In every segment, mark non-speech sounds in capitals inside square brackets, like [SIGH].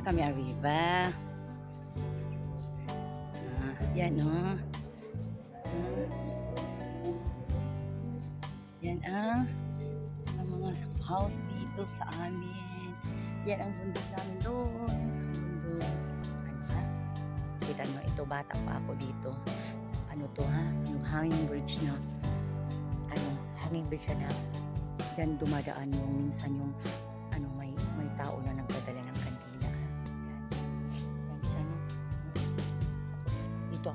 na kami arriba. Ah, yan o. Oh. Yan ang, ang mga house dito sa amin. Yan ang bundok namin doon. Kita nyo, ito bata pa ako dito. Ano to ha? Yung hanging bridge na. Ano, hanging bridge na. Diyan dumadaan yung minsan yung ano may may tao na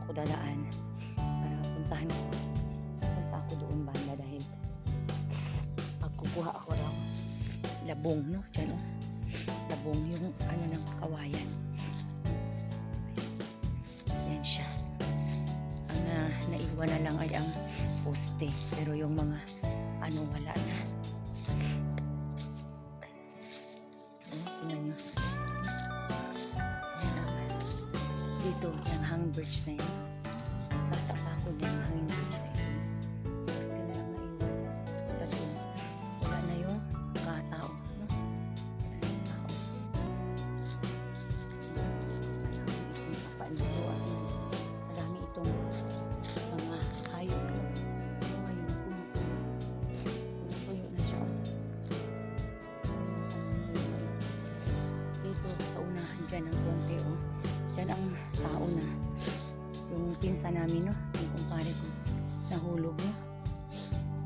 ako dadaan para puntahan ko. Punta ako doon banda dahil pagkukuha ako ng labong no. Diyan oh. Labong yung ano ng kawayan. Yan siya. Ang ah, naiwan na lang ay ang poste. Pero yung mga ano wala na. Yan ang, dito, yung hang bridge na yan. Dyan ng konti oh. Dyan ang tao na. Yung pinsa namin no. Yung kumpare ko. Nahulog no.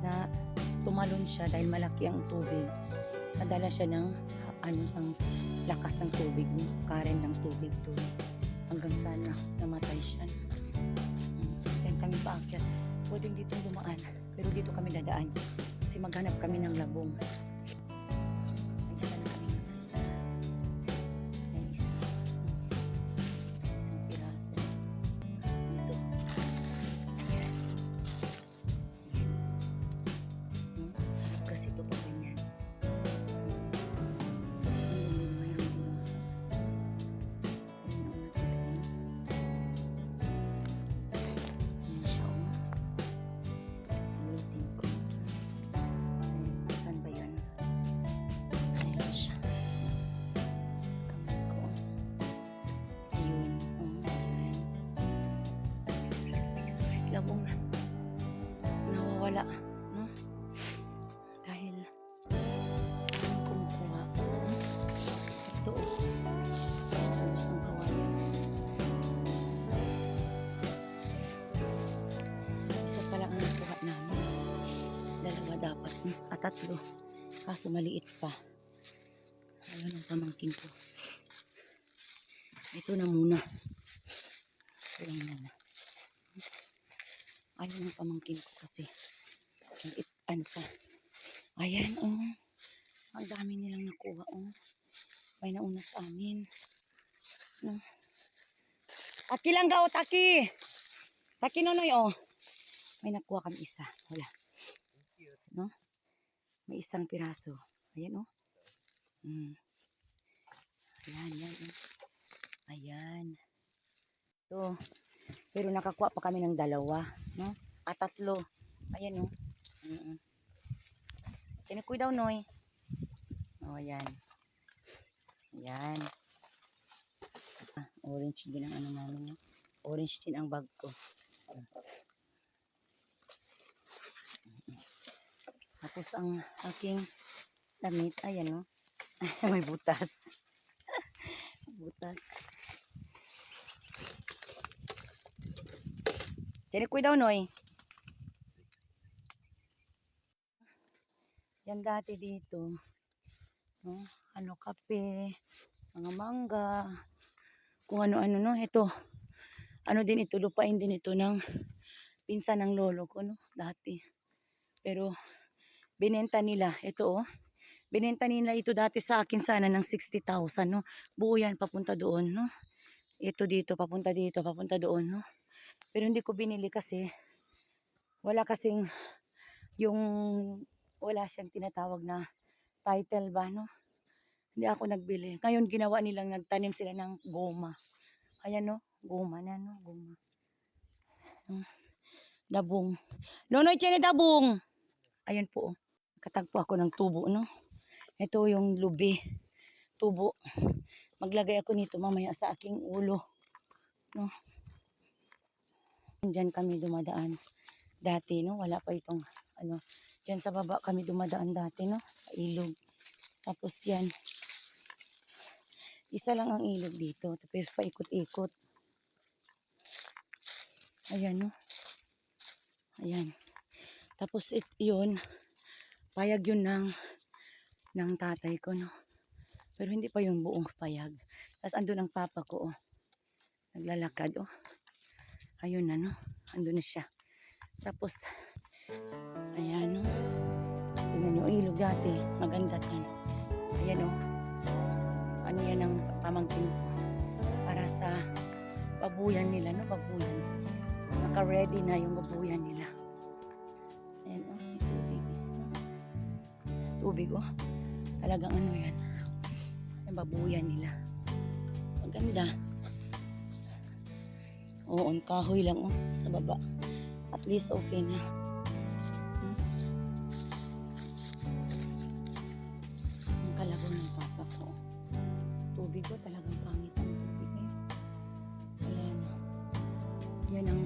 Na tumalon siya dahil malaki ang tubig. Nadala siya ng ano ng lakas ng tubig, no? karen ng tubig to. Hanggang sana namatay siya. Then kami paakyat. Pwedeng dito dumaan. Pero dito kami dadaan. Kasi maghanap kami ng labong. Dalawa dapat. At tatlo. Kaso maliit pa. Ayun ang pamangkin ko. Ito na muna. Ito lang muna. Ayun ang pamangkin ko kasi. Maliit, ano pa. Ayan, oh. Ang dami nilang nakuha, oh. May nauna sa amin. No. Taki lang gaw, taki! Taki nonoy, oh. May nakuha kami isa. Wala. May isang piraso. Ayan, oh. Mm. Ayan, yan, oh. Ayan. Ito. Pero nakakuha pa kami ng dalawa. No? At tatlo. Ayan, oh. Mm -mm. Tinukoy daw, Noy. Oh, ayan. Ayan. Ah, orange din ang ano namin. Orange din ang bag ko. Tapos ang aking damit, ayan no. [LAUGHS] May butas. [LAUGHS] butas. Tinikoy daw, Noy. Yan dati dito. No? Ano, kape, mga mangga, kung ano-ano, no? Ito, ano din ito, lupain din ito ng pinsan ng lolo ko, no? Dati. Pero, binenta nila, ito, oh. Binenta nila ito dati sa akin sana ng 60,000, no? Buo yan, papunta doon, no? Ito dito, papunta dito, papunta doon, no? Pero hindi ko binili kasi, wala kasing, yung, wala siyang tinatawag na title ba, no? Hindi ako nagbili. Ngayon, ginawa nilang nagtanim sila ng goma. Ayan, no? Goma na, no? Goma. Hmm. Dabong. Nonoy, tiyan dabong! Ayan po, oh. Katagpo ako ng tubo, no? Ito yung lubi. Tubo. maglagay ako nito mamaya sa aking ulo. No? Diyan kami dumadaan dati, no? Wala pa itong, ano, diyan sa baba kami dumadaan dati, no? Sa ilog. Tapos yan, isa lang ang ilog dito. Tapos paikot-ikot. Ayan, no? Ayan. Tapos it, yun, payag yun ng, ng tatay ko, no? Pero hindi pa yung buong payag. Tapos andun ang papa ko, oh. Naglalakad, oh. Ayun na, no? Andun na siya. Tapos, ayan, no? Tingnan yung ilog dati. Maganda tan. Ayan, oh. Ano yan ang pamangkin. Para sa babuyan nila, no? Babuyan. Naka-ready na yung babuyan nila. Ayan, oh. Tubig. Oh. Talagang ano yan. Yung babuyan nila. Maganda. Oo, ang kahoy lang oh, sa baba. At least okay na. Hmm. Ang kalabaw ng papa ko. Tubig ko talagang pangit ang tubig eh. Wala na. Yan ang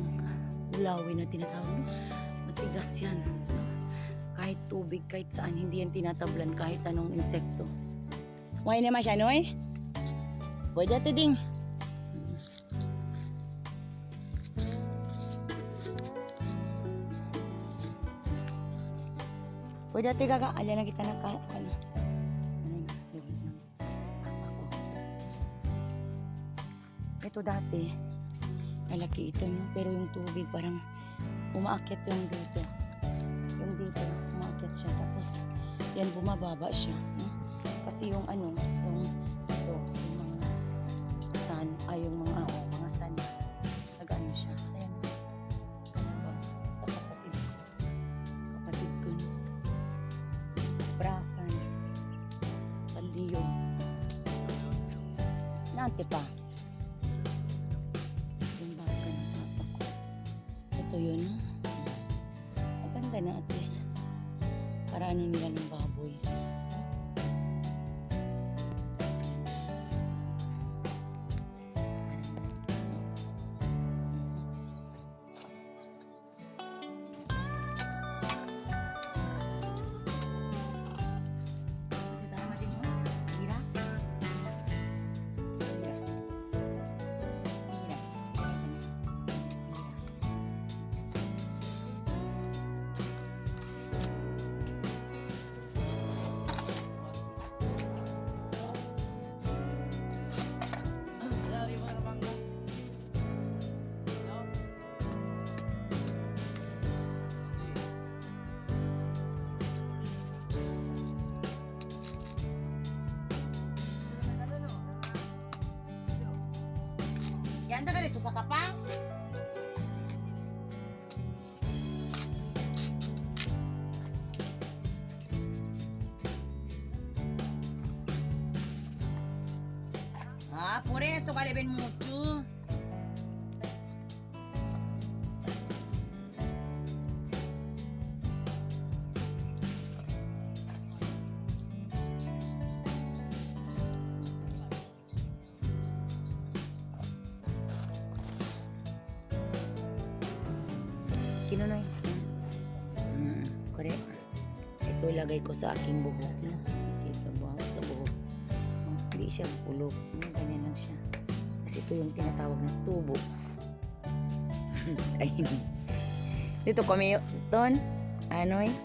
ulawin na tinatawag. no? Matigas yan. Kahit tubig, kahit saan, hindi yan tinatablan kahit anong insekto. Why naman siya, Noy? Pwede ate ding. Pwede ate gaga. Alala na kita ng ka, ano. Ito dati, malaki ito no? pero yung tubig parang umaakyat yung dito. Yung dito, umaakyat siya. Tapos, yan bumababa siya. Kasi yung ano, yung ito, yung mga sun, ay yung mga, oh, mga sun, nag-ano siya. Ayan. Sa kapatid ko. Ko? Brasan. Sa liyog. Nante pa. Yung baga ng papa ko. Ito yun, no? Maganda na at least. Para ano nila ng baboy. Yan ka dito sa kapang. Ah, por eso que le ven mucho. Kinunoy. Mm, correct. Ito ilagay ko sa aking buhok. No? Ito buhok sa buhok. Oh, hindi siya pulok. No? Ganyan lang siya. Kasi ito yung tinatawag na tubo. [LAUGHS] Ay, dito kami, Ton, ano eh,